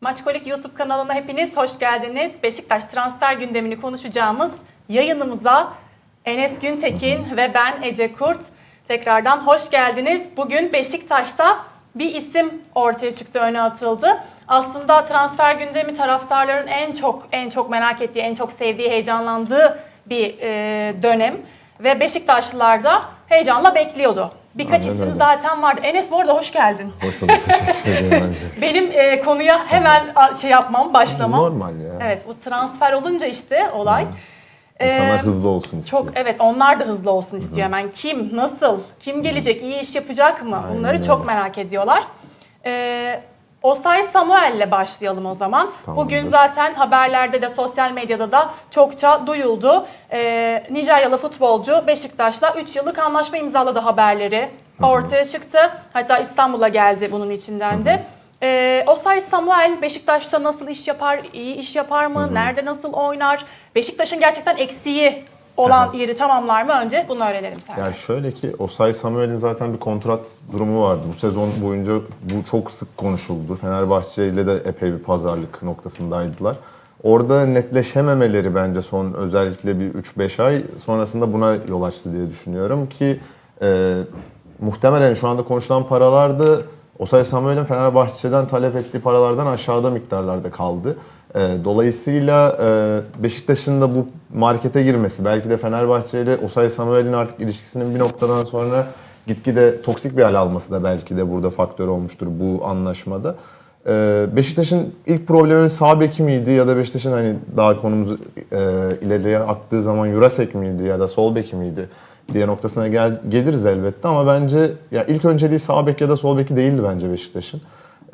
Maçkolik YouTube kanalına hepiniz hoş geldiniz. Beşiktaş transfer gündemini konuşacağımız yayınımıza Enes Güntekin ve ben Ece Kurt tekrardan hoş geldiniz. Bugün Beşiktaş'ta bir isim ortaya çıktı, öne atıldı. Aslında transfer gündemi taraftarların en çok en çok merak ettiği, en çok sevdiği, heyecanlandığı bir e, dönem ve Beşiktaşlılar da heyecanla bekliyordu. Birkaç Aynen isim öyle. zaten vardı. Enes bu arada hoş geldin. Hoş bulduk. Teşekkür ederim bence. Benim e, konuya hemen a- şey yapmam, başlamam. Normal ya. Evet, bu transfer olunca işte olay. İnsanlar Ee, hızlı olsun istiyor. Çok evet onlar da hızlı olsun istiyor hemen. Kim, nasıl, kim gelecek, iyi iş yapacak mı? Bunları çok merak ediyorlar. Ee, Osay Samuel'le başlayalım o zaman. Tamamdır. Bugün zaten haberlerde de sosyal medyada da çokça duyuldu. Ee, Nijeryalı futbolcu Beşiktaş'la 3 yıllık anlaşma imzaladı haberleri ortaya çıktı. Hatta İstanbul'a geldi bunun içinden de. Ee, Osay Samuel Beşiktaş'ta nasıl iş yapar, iyi iş yapar mı, nerede nasıl oynar? Beşiktaş'ın gerçekten eksiği olan yeri tamamlar mı? Önce bunu öğrenelim sen. Yani şöyle ki Osay Samuel'in zaten bir kontrat durumu vardı. Bu sezon boyunca bu çok sık konuşuldu. Fenerbahçe ile de epey bir pazarlık noktasındaydılar. Orada netleşememeleri bence son özellikle bir 3-5 ay sonrasında buna yol açtı diye düşünüyorum ki e, muhtemelen şu anda konuşulan paralar da Osay Samuel'in Fenerbahçe'den talep ettiği paralardan aşağıda miktarlarda kaldı. E, dolayısıyla e, Beşiktaş'ın da bu markete girmesi, belki de Fenerbahçe ile Osay Samuel'in artık ilişkisinin bir noktadan sonra gitgide toksik bir hal alması da belki de burada faktör olmuştur bu anlaşmada. E, Beşiktaş'ın ilk problemi sağ beki miydi ya da Beşiktaş'ın hani daha konumuz e, ileriye aktığı zaman Jurasek miydi ya da sol beki miydi diye noktasına gel, geliriz elbette ama bence ya ilk önceliği sağ bek ya da sol beki değildi bence Beşiktaş'ın.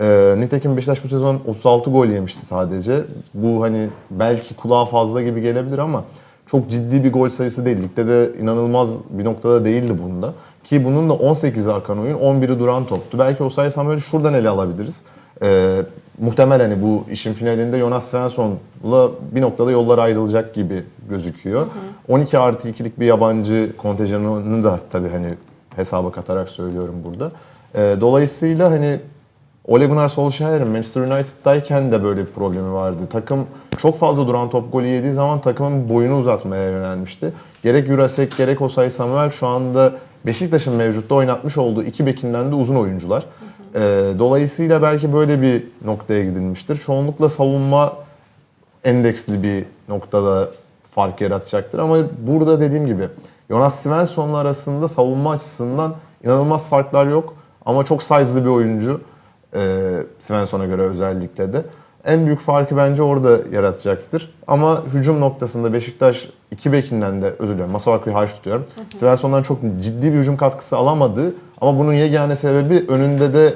Ee, nitekim Beşiktaş bu sezon 36 gol yemişti sadece. Bu hani belki kulağa fazla gibi gelebilir ama çok ciddi bir gol sayısı değil. Ligde de inanılmaz bir noktada değildi bunda. Ki bunun da 18'i akan oyun, 11'i duran toptu. Belki Osay Samuel'i şuradan ele alabiliriz. Ee, muhtemelen hani bu işin finalinde Jonas Svensson'la bir noktada yollar ayrılacak gibi gözüküyor. 12 artı 2'lik bir yabancı kontenjanını da tabii hani hesaba katarak söylüyorum burada. Ee, dolayısıyla hani Ole Gunnar Solskjaer'in Manchester United'dayken de böyle bir problemi vardı. Takım çok fazla duran top golü yediği zaman takımın boyunu uzatmaya yönelmişti. Gerek Jurasek gerek Osay Samuel şu anda Beşiktaş'ın mevcutta oynatmış olduğu iki bekinden de uzun oyuncular. Ee, dolayısıyla belki böyle bir noktaya gidilmiştir. Çoğunlukla savunma endeksli bir noktada fark yaratacaktır. Ama burada dediğim gibi Jonas Svensson'la arasında savunma açısından inanılmaz farklar yok. Ama çok size'lı bir oyuncu. Ee, Svensson'a göre özellikle de. En büyük farkı bence orada yaratacaktır. Ama hücum noktasında Beşiktaş iki bekinden de özür dilerim Masuaku'yu hariç tutuyorum. Svensson'dan çok ciddi bir hücum katkısı alamadı. Ama bunun yegane sebebi önünde de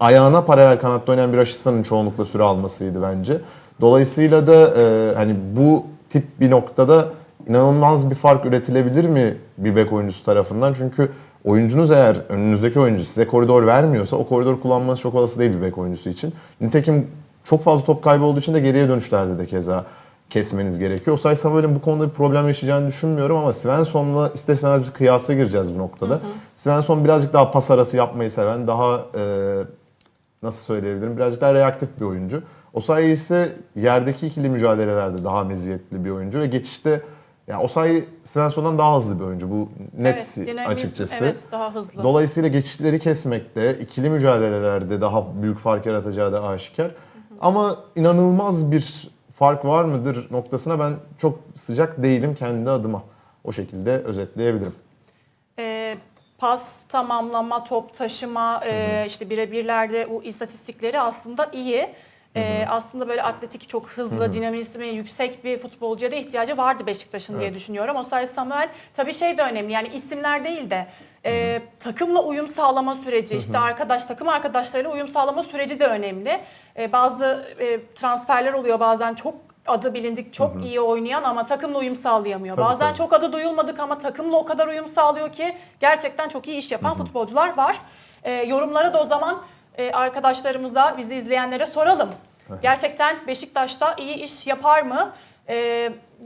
ayağına paralel kanatta oynayan bir Raşitsa'nın çoğunlukla süre almasıydı bence. Dolayısıyla da e, hani bu tip bir noktada inanılmaz bir fark üretilebilir mi bir bek oyuncusu tarafından? Çünkü oyuncunuz eğer önünüzdeki oyuncu size koridor vermiyorsa o koridoru kullanmanız çok olası değil bir bek oyuncusu için. Nitekim çok fazla top kaybı olduğu için de geriye dönüşlerde de keza kesmeniz gerekiyor. Osay Samuel'in bu konuda bir problem yaşayacağını düşünmüyorum ama Svensson'la ister istemez bir kıyasa gireceğiz bu noktada. Svensson birazcık daha pas arası yapmayı seven, daha e, nasıl söyleyebilirim birazcık daha reaktif bir oyuncu. Osayi ise yerdeki ikili mücadelelerde daha meziyetli bir oyuncu ve geçişte yani Osayi Svensson'dan daha hızlı bir oyuncu. Bu net Evet, açıkçası. Evet, daha hızlı. Dolayısıyla geçişleri kesmekte, ikili mücadelelerde daha büyük fark yaratacağı da aşikar. Ama inanılmaz bir fark var mıdır noktasına ben çok sıcak değilim kendi adıma. O şekilde özetleyebilirim. Ee, pas tamamlama, top taşıma, e, işte birebirlerde bu istatistikleri aslında iyi. Ee, aslında böyle atletik, çok hızlı, dinamizmi yüksek bir futbolcuya da ihtiyacı vardı Beşiktaş'ın diye düşünüyorum. Osay Samuel tabii şey de önemli yani isimler değil de e, takımla uyum sağlama süreci, işte arkadaş takım arkadaşlarıyla uyum sağlama süreci de önemli. E, bazı e, transferler oluyor bazen çok adı bilindik, çok iyi oynayan ama takımla uyum sağlayamıyor. Tabii, bazen tabii. çok adı duyulmadık ama takımla o kadar uyum sağlıyor ki gerçekten çok iyi iş yapan futbolcular var. E, yorumlara da o zaman e, arkadaşlarımıza, bizi izleyenlere soralım. Gerçekten Beşiktaş'ta iyi iş yapar mı? E,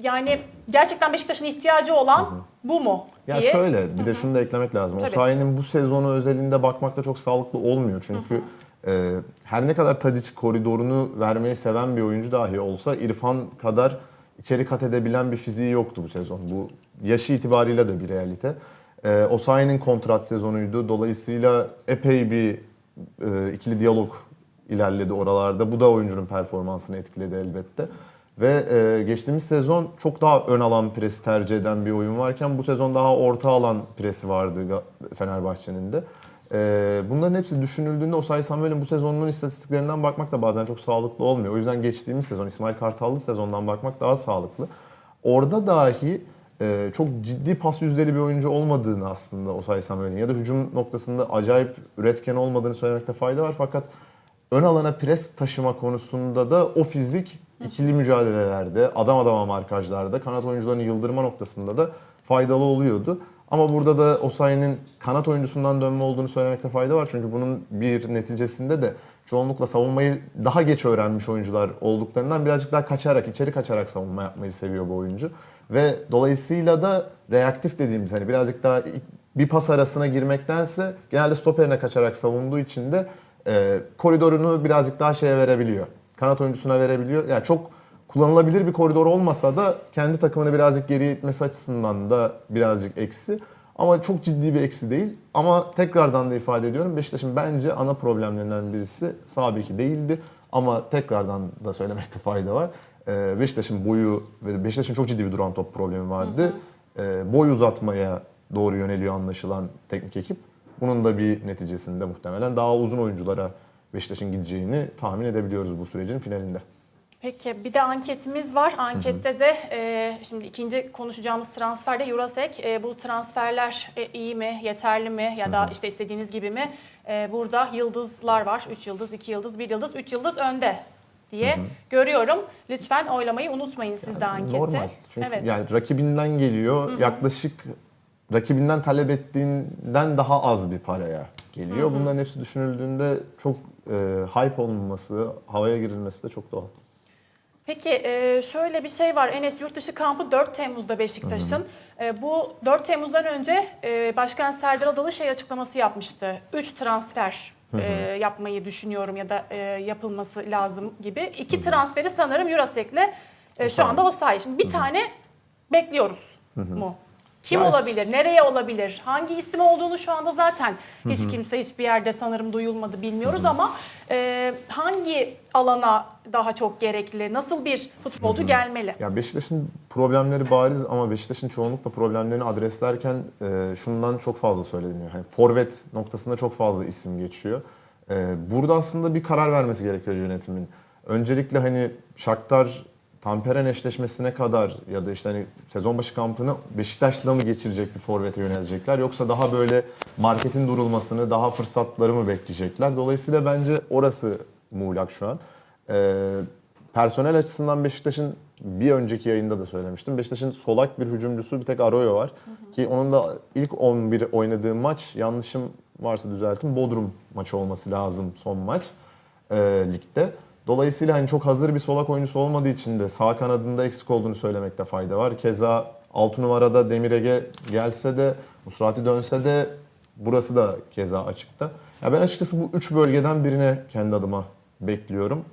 yani gerçekten Beşiktaş'ın ihtiyacı olan bu mu? Ya diye. şöyle bir de şunu da eklemek lazım. Tabii. Osayi'nin bu sezonu özelinde bakmak da çok sağlıklı olmuyor. Çünkü Ee, her ne kadar Tadic koridorunu vermeyi seven bir oyuncu dahi olsa İrfan kadar içeri kat edebilen bir fiziği yoktu bu sezon. Bu yaşı itibariyle de bir realite. Ee, Osayi'nin kontrat sezonuydu. Dolayısıyla epey bir e, ikili diyalog ilerledi oralarda. Bu da oyuncunun performansını etkiledi elbette. Ve e, geçtiğimiz sezon çok daha ön alan presi tercih eden bir oyun varken bu sezon daha orta alan presi vardı Fenerbahçe'nin de. E, bunların hepsi düşünüldüğünde Osayi Samuel'in bu sezonunun istatistiklerinden bakmak da bazen çok sağlıklı olmuyor. O yüzden geçtiğimiz sezon İsmail Kartallı sezondan bakmak daha sağlıklı. Orada dahi e, çok ciddi pas yüzdeli bir oyuncu olmadığını aslında Osayi Samuel'in ya da hücum noktasında acayip üretken olmadığını söylemekte fayda var. Fakat ön alana pres taşıma konusunda da o fizik ikili mücadelelerde, adam adama markajlarda, kanat oyuncularını yıldırma noktasında da faydalı oluyordu. Ama burada da Osayi'nin kanat oyuncusundan dönme olduğunu söylemekte fayda var. Çünkü bunun bir neticesinde de çoğunlukla savunmayı daha geç öğrenmiş oyuncular olduklarından birazcık daha kaçarak, içeri kaçarak savunma yapmayı seviyor bu oyuncu. Ve dolayısıyla da reaktif dediğimiz hani birazcık daha bir pas arasına girmektense genelde stoperine kaçarak savunduğu için de e, koridorunu birazcık daha şeye verebiliyor. Kanat oyuncusuna verebiliyor. Yani çok kullanılabilir bir koridor olmasa da kendi takımını birazcık geriye itmesi açısından da birazcık eksi. Ama çok ciddi bir eksi değil. Ama tekrardan da ifade ediyorum Beşiktaş'ın bence ana problemlerinden birisi sağ beki değildi. Ama tekrardan da söylemekte fayda var. Ee, Beşiktaş'ın boyu ve Beşiktaş'ın çok ciddi bir duran top problemi vardı. Ee, boy uzatmaya doğru yöneliyor anlaşılan teknik ekip. Bunun da bir neticesinde muhtemelen daha uzun oyunculara Beşiktaş'ın gideceğini tahmin edebiliyoruz bu sürecin finalinde. Peki bir de anketimiz var. Ankette de e, şimdi ikinci konuşacağımız transferde Jurasek. E, bu transferler e, iyi mi, yeterli mi ya da işte istediğiniz gibi mi? E, burada yıldızlar var. 3 yıldız, 2 yıldız, 1 yıldız, 3 yıldız önde diye görüyorum. Lütfen oylamayı unutmayın siz de ankette. Normal. Çünkü evet. yani rakibinden geliyor. Yaklaşık rakibinden talep ettiğinden daha az bir paraya geliyor. Bunların hepsi düşünüldüğünde çok e, hype olmaması, havaya girilmesi de çok doğal. Peki e, şöyle bir şey var. Enes yurt dışı kampı 4 Temmuz'da Beşiktaş'ın. E, Bu 4 Temmuz'dan önce e, Başkan Serdar Adalı şey açıklaması yapmıştı. 3 transfer e, yapmayı düşünüyorum ya da e, yapılması lazım gibi. İki transferi sanırım Jurasek'le e, şu anda Osayi. Şimdi bir tane bekliyoruz mu? Kim Ya- olabilir? Nereye olabilir? Hangi isim olduğunu şu anda zaten hiç kimse hiçbir yerde sanırım duyulmadı bilmiyoruz ama e, hangi alana daha çok gerekli? Nasıl bir futbolcu gelmeli? Ya Beşiktaş'ın problemleri bariz ama Beşiktaş'ın çoğunlukla problemlerini adreslerken e, şundan çok fazla söyleniyor. Hani forvet noktasında çok fazla isim geçiyor. E, burada aslında bir karar vermesi gerekiyor yönetimin. Öncelikle hani Shakhtar Tamperen eşleşmesine kadar ya da işte hani sezon başı kampını Beşiktaş'la mı geçirecek bir forvete yönelecekler yoksa daha böyle marketin durulmasını, daha fırsatları mı bekleyecekler? Dolayısıyla bence orası muğlak şu an. Ee, personel açısından Beşiktaş'ın bir önceki yayında da söylemiştim. Beşiktaş'ın solak bir hücumcusu bir tek Arroyo var. Ki onun da ilk 11 oynadığı maç yanlışım varsa düzeltin Bodrum maçı olması lazım son maç e, ligde. Dolayısıyla hani çok hazır bir solak oyuncusu olmadığı için de sağ kanadında eksik olduğunu söylemekte fayda var. Keza 6 numarada Demir Ege gelse de Musrati dönse de burası da keza açıkta. Ya ben açıkçası bu üç bölgeden birine kendi adıma bekliyorum.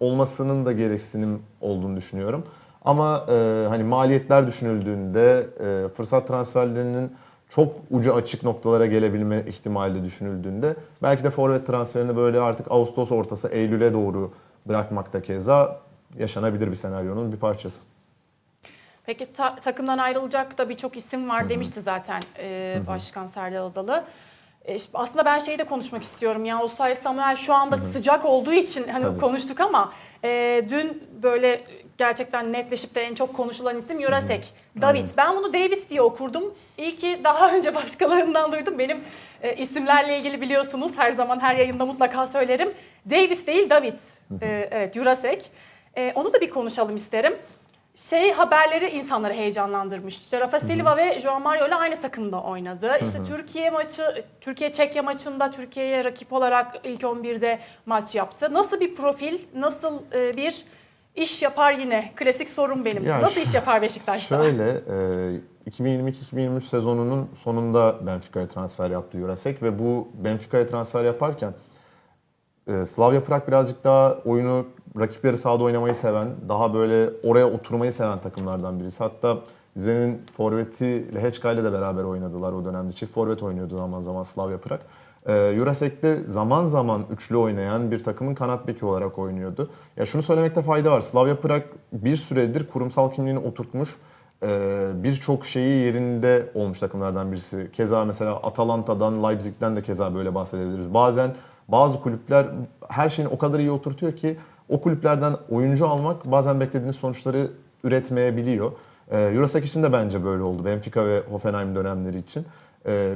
Olmasının da gereksinim olduğunu düşünüyorum. Ama e, hani maliyetler düşünüldüğünde e, fırsat transferlerinin çok ucu açık noktalara gelebilme ihtimali de düşünüldüğünde belki de forvet transferini böyle artık Ağustos ortası Eylül'e doğru bırakmakta keza yaşanabilir bir senaryonun bir parçası. Peki ta- takımdan ayrılacak da birçok isim var demişti zaten e, Başkan Serdar Adalı. E, aslında ben şeyi de konuşmak istiyorum ya Osayi Samuel şu anda sıcak olduğu için hani Tabii. konuştuk ama e, dün böyle gerçekten netleşip de en çok konuşulan isim Jurasek. David. Ben bunu David diye okurdum. İyi ki daha önce başkalarından duydum. Benim e, isimlerle ilgili biliyorsunuz her zaman her yayında mutlaka söylerim. Davis değil David. E, evet Jurasek. E, onu da bir konuşalım isterim şey haberleri insanları heyecanlandırmış. İşte Rafa Silva ve Joao Mario ile aynı takımda oynadı. İşte Türkiye maçı, Türkiye Çekya maçında Türkiye'ye rakip olarak ilk 11'de maç yaptı. Nasıl bir profil, nasıl e, bir iş yapar yine? Klasik sorum benim. Ya nasıl iş yapar Beşiktaş'ta? Şöyle, e, 2022-2023 sezonunun sonunda Benfica'ya transfer yaptı Jurasek ve bu Benfica'ya transfer yaparken e, Slavia Prag birazcık daha oyunu rakip yarı sahada oynamayı seven, daha böyle oraya oturmayı seven takımlardan birisi. Hatta Zen'in forveti Lehečka ile de beraber oynadılar o dönemde. Çift forvet oynuyordu zaman zaman Slavia Prag. Ee, Jurasek'te zaman zaman üçlü oynayan bir takımın kanat beki olarak oynuyordu. Ya şunu söylemekte fayda var. Slavia Prag bir süredir kurumsal kimliğini oturtmuş e, birçok şeyi yerinde olmuş takımlardan birisi. Keza mesela Atalanta'dan, Leipzig'ten de keza böyle bahsedebiliriz. Bazen bazı kulüpler her şeyini o kadar iyi oturtuyor ki o kulüplerden oyuncu almak bazen beklediğiniz sonuçları üretmeyebiliyor. E, Eurosek için de bence böyle oldu. Benfica ve Hoffenheim dönemleri için. E,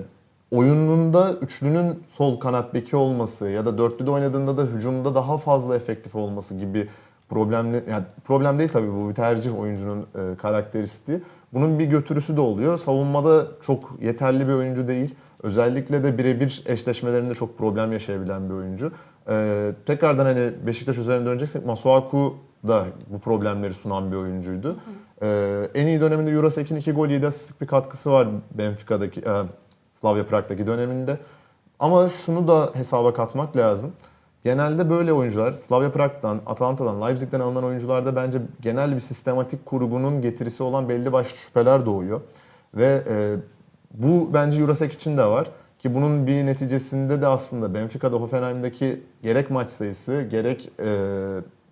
oyununda üçlünün sol kanat beki olması ya da dörtlüde oynadığında da hücumda daha fazla efektif olması gibi problemli yani problem değil tabii bu bir tercih oyuncunun e, karakteristiği. Bunun bir götürüsü de oluyor. Savunmada çok yeterli bir oyuncu değil. Özellikle de birebir eşleşmelerinde çok problem yaşayabilen bir oyuncu. E, tekrardan hani Beşiktaş üzerine döneceksek Masuaku da bu problemleri sunan bir oyuncuydu. E, en iyi döneminde Eurosek'in 2 gol 7 asistlik bir katkısı var Benfica'daki e, Slavia Prag'daki döneminde. Ama şunu da hesaba katmak lazım. Genelde böyle oyuncular Slavia Prag'dan, Atalanta'dan, Leipzig'ten alınan oyuncularda bence genel bir sistematik kurgunun getirisi olan belli başlı şüpheler doğuyor. Ve e, bu bence Eurosek için de var. Ki bunun bir neticesinde de aslında Benfica'da Hoffenheim'daki gerek maç sayısı gerek e,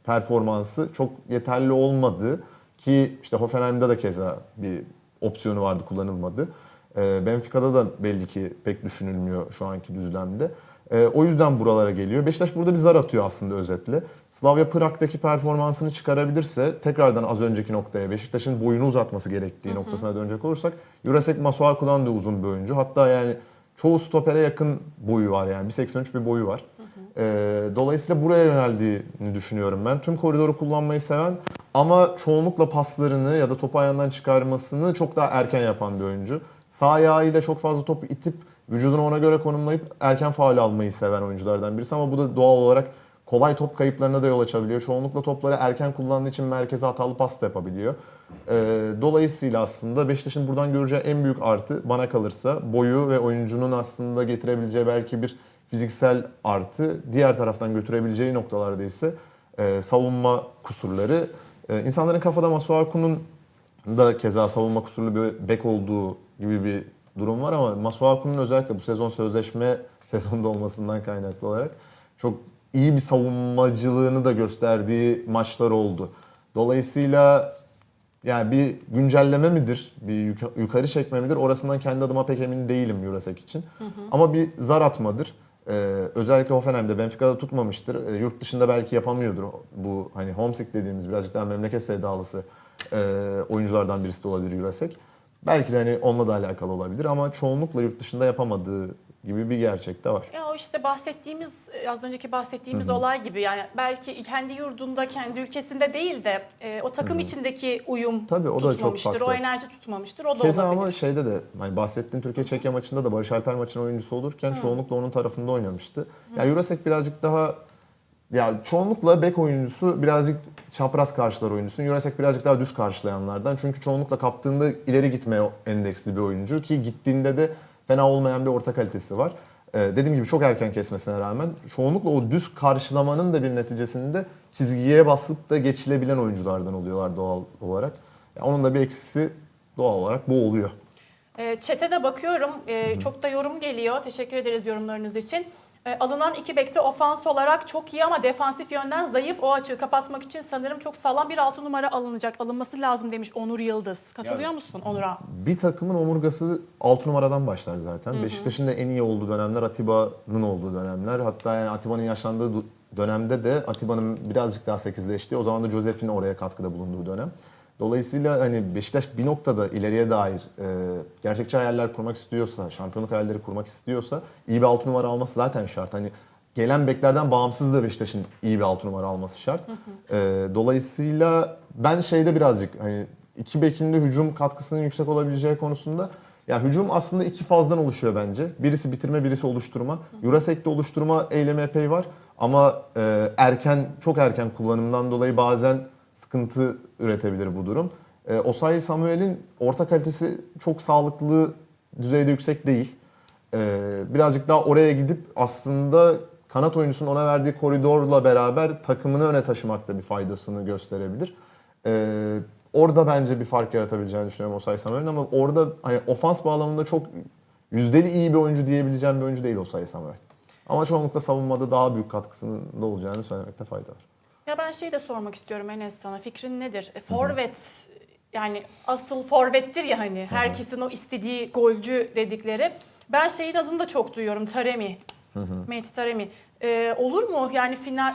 performansı çok yeterli olmadı. Ki işte Hoffenheim'de de keza bir opsiyonu vardı kullanılmadı. E, Benfica'da da belli ki pek düşünülmüyor şu anki düzlemde. E, o yüzden buralara geliyor. Beşiktaş burada bir zar atıyor aslında özetle. Slavia Prag'daki performansını çıkarabilirse tekrardan az önceki noktaya Beşiktaş'ın boyunu uzatması gerektiği noktasına dönecek olursak Jurasek Masuaku'dan da uzun bir oyuncu. Hatta yani çoğu stopere yakın boyu var yani 1.83 bir boyu var. E, dolayısıyla buraya yöneldiğini düşünüyorum ben. Tüm koridoru kullanmayı seven ama çoğunlukla paslarını ya da topu ayağından çıkarmasını çok daha erken yapan bir oyuncu. Sağ ayağıyla çok fazla topu itip vücudunu ona göre konumlayıp erken faul almayı seven oyunculardan birisi ama bu da doğal olarak kolay top kayıplarına da yol açabiliyor. Çoğunlukla topları erken kullandığı için merkeze hatalı pas da yapabiliyor. Ee, dolayısıyla aslında Beşiktaş'ın buradan göreceği en büyük artı bana kalırsa boyu ve oyuncunun aslında getirebileceği belki bir fiziksel artı diğer taraftan götürebileceği noktalarda ise e, savunma kusurları. E, insanların kafada Masuaku'nun da keza savunma kusurlu bir bek olduğu gibi bir durum var ama Masuaku'nun özellikle bu sezon sözleşme sezonunda olmasından kaynaklı olarak çok iyi bir savunmacılığını da gösterdiği maçlar oldu. Dolayısıyla yani bir güncelleme midir, bir yuka- yukarı çekme midir orasından kendi adıma pek emin değilim Jurasek için. Ama bir zar atmadır. Ee, özellikle Hoffenheim'de Benfica'da tutmamıştır. Ee, yurt dışında belki yapamıyordur. Bu hani homesick dediğimiz birazcık daha memleket sevdalısı oyunculardan birisi de olabilir Jurasek. Belki de hani onunla da alakalı olabilir ama çoğunlukla yurt dışında yapamadığı gibi bir gerçek de var. Ya o işte bahsettiğimiz, az önceki bahsettiğimiz olay gibi yani belki kendi yurdunda, kendi ülkesinde değil de e, o takım içindeki uyum Tabii, o da çok o enerji tutmamıştır, o da Keza olabilir. ama şeyde de hani bahsettiğin Türkiye Çekya maçında da Barış Alper maçın oyuncusu olurken çoğunlukla onun tarafında oynamıştı. Ya Jurasek birazcık daha ya çoğunlukla bek oyuncusu birazcık çapraz karşılar oyuncusu. Jurasek birazcık daha düz karşılayanlardan. Çünkü çoğunlukla kaptığında ileri gitmeye endeksli bir oyuncu ki gittiğinde de fena olmayan bir orta kalitesi var. Ee, dediğim gibi çok erken kesmesine rağmen çoğunlukla o düz karşılamanın da bir neticesinde çizgiye basıp da geçilebilen oyunculardan oluyorlar doğal olarak. Ya onun da bir eksisi doğal olarak bu oluyor. E, Chat'e de bakıyorum. E, çok da yorum geliyor. Teşekkür ederiz yorumlarınız için. E, alınan iki bekte ofans olarak çok iyi ama defansif yönden zayıf. O açığı kapatmak için sanırım çok sağlam bir 6 numara alınacak. Alınması lazım demiş Onur Yıldız. Katılıyor Yani- musun Onur'a? Bir takımın omurgası 6 numaradan başlar zaten. Beşiktaş'ın da en iyi olduğu dönemler Atiba'nın olduğu dönemler. Hatta yani Atiba'nın yaşlandığı du- dönemde de Atiba'nın birazcık daha 8'leştiği o zaman da Josef'in oraya katkıda bulunduğu dönem. Dolayısıyla hani Beşiktaş bir noktada ileriye dair e, gerçekçi hayaller kurmak istiyorsa, şampiyonluk hayalleri kurmak istiyorsa iyi bir 6 numara alması zaten şart. Hani gelen beklerden bağımsız da Beşiktaş'ın iyi bir 6 numara alması şart. E, dolayısıyla ben şeyde birazcık hani iki bekin de hücum katkısının yüksek olabileceği konusunda ya hücum aslında iki fazdan oluşuyor bence. Birisi bitirme, birisi oluşturma. Jurasek'te oluşturma eylemi epey var. Ama e, erken, çok erken kullanımdan dolayı bazen sıkıntı üretebilir bu durum. E, Osayi Samuel'in orta kalitesi çok sağlıklı düzeyde yüksek değil. E, birazcık daha oraya gidip aslında kanat oyuncusunun ona verdiği koridorla beraber takımını öne taşımakta bir faydasını gösterebilir. Ee, orada bence bir fark yaratabileceğini düşünüyorum Osay Samuel'in ama orada hani ofans bağlamında çok yüzdeli iyi bir oyuncu diyebileceğim bir oyuncu değil Osay Samuel. Ama çoğunlukla savunmada daha büyük katkısının da olacağını söylemekte fayda var. Ya ben şeyi de sormak istiyorum Enes sana. Fikrin nedir? E, forvet yani asıl forvettir ya hani herkesin o istediği golcü dedikleri. Ben şeyin adını da çok duyuyorum. Taremi. Mehdi Taremi. E, olur mu? Yani final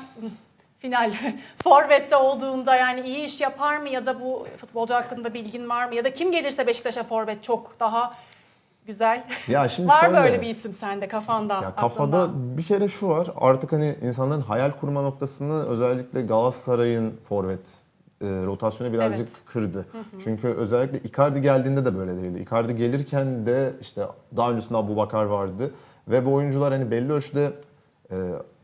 final forvette olduğunda yani iyi iş yapar mı ya da bu futbolcu hakkında bilgin var mı ya da kim gelirse Beşiktaş'a forvet çok daha güzel. Ya şimdi var şöyle, mı öyle bir isim sende kafanda? Ya kafada aklında? bir kere şu var. Artık hani insanların hayal kurma noktasını özellikle Galatasaray'ın forvet e, rotasyonu birazcık Evet. kırdı. Çünkü özellikle Icardi geldiğinde de böyle değildi. Icardi gelirken de işte daha öncesinde Abu Bakar vardı ve bu oyuncular hani belli ölçüde e,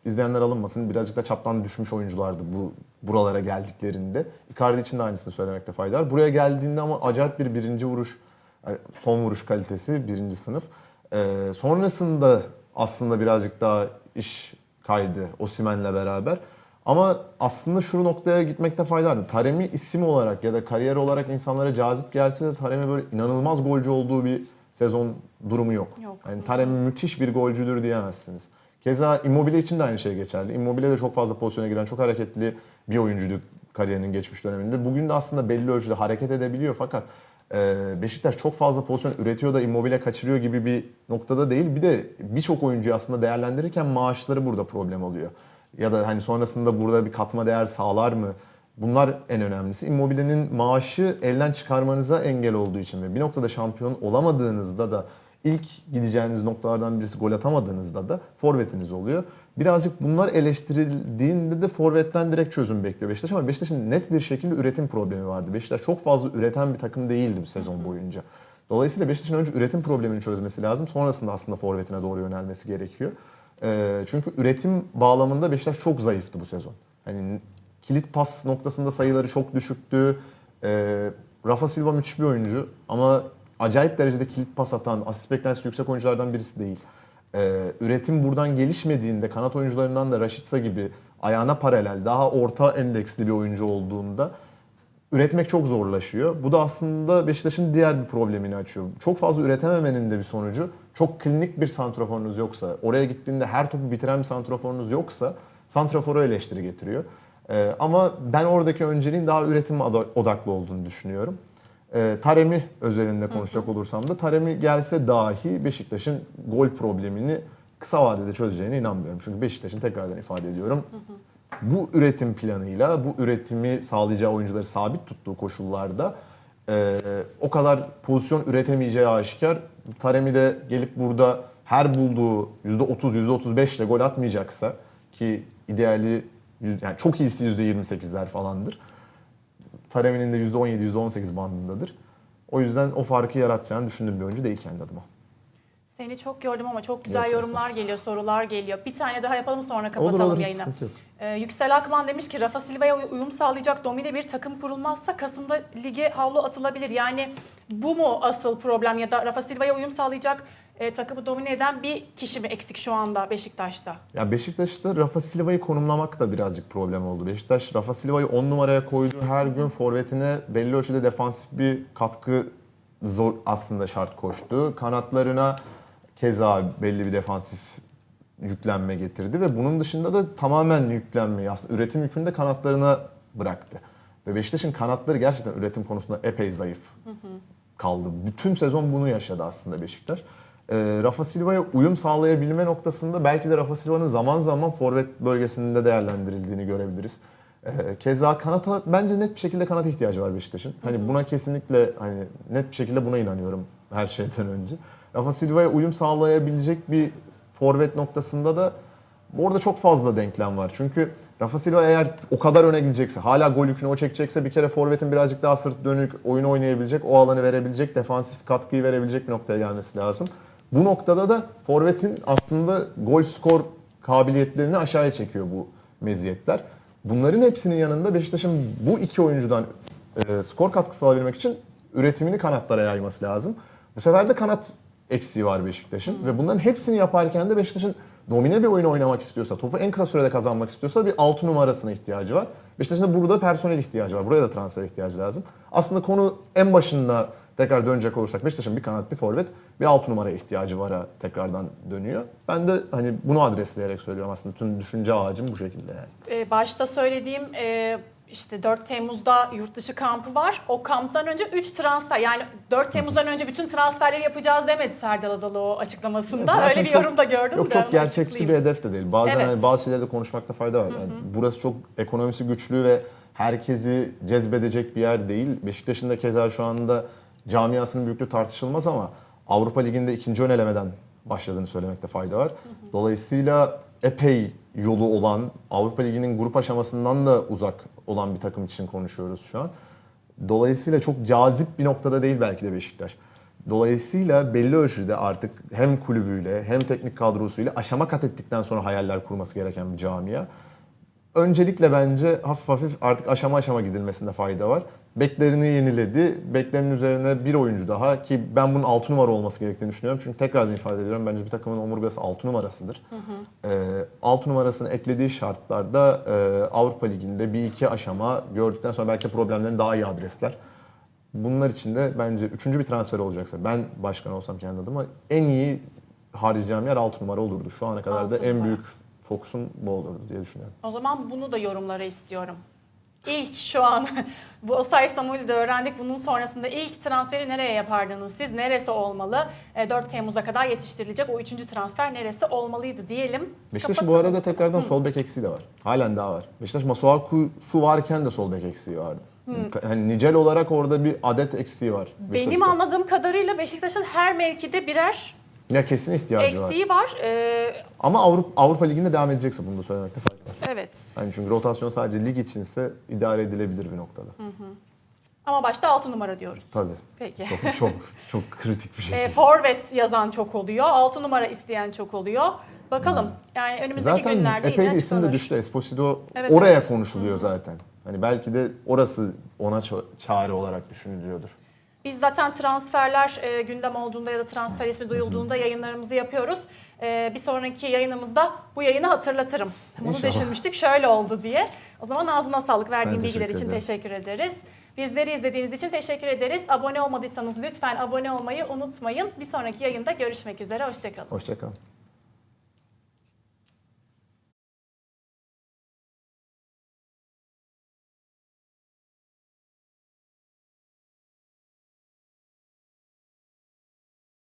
izleyenler alınmasın birazcık da çaptan düşmüş oyunculardı bu buralara geldiklerinde. Icardi için de aynısını söylemekte fayda var. Buraya geldiğinde ama acayip bir birinci vuruş son vuruş kalitesi birinci sınıf. E, sonrasında aslında birazcık daha iş kaydı Osimen'le beraber. Ama aslında şu noktaya gitmekte fayda var. Taremi isim olarak ya da kariyer olarak insanlara cazip gelse de Taremi böyle inanılmaz golcü olduğu bir sezon durumu yok. Yok. Yani Taremi müthiş bir golcüdür diyemezsiniz. Keza Immobile için de aynı şey geçerli. Immobile de çok fazla pozisyona giren, çok hareketli bir oyuncuydu kariyerinin geçmiş döneminde. Bugün de aslında belli ölçüde hareket edebiliyor fakat Beşiktaş çok fazla pozisyon üretiyor da Immobile kaçırıyor gibi bir noktada değil. Bir de birçok oyuncuyu aslında değerlendirirken maaşları burada problem oluyor. Ya da hani sonrasında burada bir katma değer sağlar mı? Bunlar en önemlisi. Immobile'nin maaşı elden çıkarmanıza engel olduğu için ve bir noktada şampiyon olamadığınızda da ilk gideceğiniz noktalardan birisi gol atamadığınızda da forvetiniz oluyor. Birazcık bunlar eleştirildiğinde de forvetten direkt çözüm bekliyor Beşiktaş ama Beşiktaş'ın net bir şekilde üretim problemi vardı. Beşiktaş çok fazla üreten bir takım değildi bu sezon boyunca. Dolayısıyla Beşiktaş'ın önce üretim problemini çözmesi lazım. Sonrasında aslında forvetine doğru yönelmesi gerekiyor. Ee, çünkü üretim bağlamında Beşiktaş çok zayıftı bu sezon. Hani kilit pas noktasında sayıları çok düşüktü. Ee, Rafa Silva müthiş bir oyuncu ama acayip derecede kilit pas atan, asist beklentisi yüksek oyunculardan birisi değil. Ee, üretim buradan gelişmediğinde kanat oyuncularından da Rashica gibi ayağına paralel, daha orta endeksli bir oyuncu olduğunda üretmek çok zorlaşıyor. Bu da aslında Beşiktaş'ın diğer bir problemini açıyor. Çok fazla üretememenin de bir sonucu. Çok klinik bir santraforunuz yoksa, oraya gittiğinde her topu bitiren bir santraforunuz yoksa santrafora eleştiri getiriyor. Ee, ama ben oradaki önceliğin daha üretim odaklı olduğunu düşünüyorum. Ee, Taremi özelinde konuşacak olursam da Taremi gelse dahi Beşiktaş'ın gol problemini kısa vadede çözeceğine inanmıyorum. Çünkü Beşiktaş'ın tekrardan ifade ediyorum bu üretim planıyla, bu üretimi sağlayacağı oyuncuları sabit tuttuğu koşullarda e, o kadar pozisyon üretemeyeceği aşikar. Taremi de gelip burada her bulduğu %30, %35 ile gol atmayacaksa ki ideali yani çok iyisi %28'ler falandır. Taremi'nin de %17, %18 bandındadır. O yüzden o farkı yaratacağını düşündüğüm bir oyuncu değil kendi adıma. Seni çok gördüm ama çok güzel Yok, yorumlar geliyor, sorular geliyor. Bir tane daha yapalım sonra kapatalım Olur olur yayını. Ee, Yüksel Akman demiş ki Rafa Silva'ya uy- uyum sağlayacak domine bir takım kurulmazsa Kasım'da lige havlu atılabilir. Yani bu mu asıl problem ya da Rafa Silva'ya uyum sağlayacak e, takımı domine eden bir kişi mi eksik şu anda Beşiktaş'ta? Ya Beşiktaş'ta Rafa Silva'yı konumlamak da birazcık problem oldu. Beşiktaş Rafa Silva'yı 10 numaraya koydu. Her gün forvetine belli ölçüde defansif bir katkı zor aslında şart koştu. Kanatlarına keza belli bir defansif yüklenme getirdi ve bunun dışında da tamamen yüklenmeyi aslında üretim yükünü de kanatlarına bıraktı. Ve Beşiktaş'ın kanatları gerçekten üretim konusunda epey zayıf kaldı. Bütün sezon bunu yaşadı aslında Beşiktaş. Ee, Rafa Silva'ya uyum sağlayabilme noktasında belki de Rafa Silva'nın zaman zaman forvet bölgesinde değerlendirildiğini görebiliriz. Ee, keza kanata bence net bir şekilde kanat ihtiyacı var Beşiktaş'ın. Hani buna kesinlikle hani net bir şekilde buna inanıyorum her şeyden önce. Rafa Silva'ya uyum sağlayabilecek bir forvet noktasında da Orada çok fazla denklem var. Çünkü Rafa Silva eğer o kadar öne gidecekse, hala gol yükünü o çekecekse bir kere forvetin birazcık daha sırt dönük, oyun oynayabilecek, o alanı verebilecek, defansif katkıyı verebilecek bir noktaya gelmesi lazım. Bu noktada da forvetin aslında gol skor kabiliyetlerini aşağıya çekiyor bu meziyetler. Bunların hepsinin yanında Beşiktaş'ın bu iki oyuncudan e, skor katkısı alabilmek için üretimini kanatlara yayması lazım. Bu sefer de kanat eksiği var Beşiktaş'ın ve bunların hepsini yaparken de Beşiktaş'ın domine bir oyun oynamak istiyorsa, topu en kısa sürede kazanmak istiyorsa bir 6 numarasına ihtiyacı var. Beşiktaş'ın da burada personel ihtiyacı var. Buraya da transfer ihtiyacı lazım. Aslında konu en başında tekrar dönecek olursak Beşiktaş'ın bir kanat, bir forvet, bir 6 numaraya ihtiyacı vara tekrardan dönüyor. Ben de hani bunu adresleyerek söylüyorum aslında. Tüm düşünce ağacım bu şekilde yani. Ee, başta söylediğim e, işte 4 Temmuz'da yurt dışı kampı var. O kamptan önce 3 transfer yani 4 Temmuz'dan önce bütün transferleri yapacağız demedi Serdal Adalı o açıklamasında. Zaten Öyle bir çok- yorum da gördüm Yok çok gerçekçi bir hedef de değil. Bazen Evet. hani bazı şeyleri de konuşmakta fayda var. Yani burası çok ekonomisi güçlü ve herkesi cezbedecek bir yer değil. Beşiktaş'ın da keza şu anda camiasının büyüklüğü tartışılmaz ama Avrupa Ligi'nde ikinci ön elemeden başladığını söylemekte fayda var. Dolayısıyla epey yolu olan, Avrupa Ligi'nin grup aşamasından da uzak olan bir takım için konuşuyoruz şu an. Dolayısıyla çok cazip bir noktada değil belki de Beşiktaş. Dolayısıyla belli ölçüde artık hem kulübüyle hem teknik kadrosuyla aşama kat ettikten sonra hayaller kurması gereken bir camia. Öncelikle bence hafif hafif artık aşama aşama gidilmesinde fayda var. Beklerini yeniledi. Beklerinin üzerine bir oyuncu daha ki ben bunun 6 numara olması gerektiğini düşünüyorum. Çünkü tekrar ifade ediyorum bence bir takımın omurgası 6 numarasıdır. 6 numarasını eklediği şartlarda e, Avrupa Ligi'nde bir iki aşama gördükten sonra belki problemlerini daha iyi adresler. Bunlar için de bence üçüncü bir transfer olacaksa ben başkan olsam kendi adıma en iyi harcayacağım yer 6 numara olurdu. Şu ana kadar da Altı en numara. büyük fokusum bu olurdu diye düşünüyorum. O zaman bunu da yorumlara istiyorum. İlk şu an bu Osay Samuel'i öğrendik. Bunun sonrasında ilk transferi nereye yapardınız siz? Neresi olmalı? E, 4 Temmuz'a kadar yetiştirilecek o üçüncü transfer neresi olmalıydı diyelim. Beşiktaş'ın bu arada tekrardan sol bek eksiği de var. Halen daha var. Beşiktaş Masuaku'su varken de sol bek eksiği vardı. Hani nicel olarak orada bir adet eksiği var. Benim anladığım kadarıyla Beşiktaş'ın her mevkide birer Ya kesin ihtiyacı var. eksiği var. Ee, Ama Avrupa, Avrupa Ligi'nde devam edecekse bunu da söylemekte fayda var. evet. Yani çünkü rotasyon sadece lig içinse idare edilebilir bir noktada. Ama başta 6 numara diyoruz. Tabii. Peki. Çok çok çok kritik bir şey. E, forvet yazan çok oluyor. 6 numara isteyen çok oluyor. Bakalım. Yani önümüzdeki Zaten günlerde epey yine de isim de açıklanır. düştü. Esposito Evet, oraya evet. konuşuluyor zaten. Hani belki de orası ona ça- çare olarak düşünülüyordur. Biz zaten transferler e, gündem olduğunda ya da transfer ismi duyulduğunda yayınlarımızı yapıyoruz. E, bir sonraki yayınımızda bu yayını hatırlatırım. Bunu İnşallah. düşünmüştük şöyle oldu diye. O zaman ağzına sağlık verdiğin bilgiler için ederim. teşekkür ederiz. Bizleri izlediğiniz için teşekkür ederiz. Abone olmadıysanız lütfen abone olmayı unutmayın. Bir sonraki yayında görüşmek üzere. Hoşçakalın. Hoşçakalın.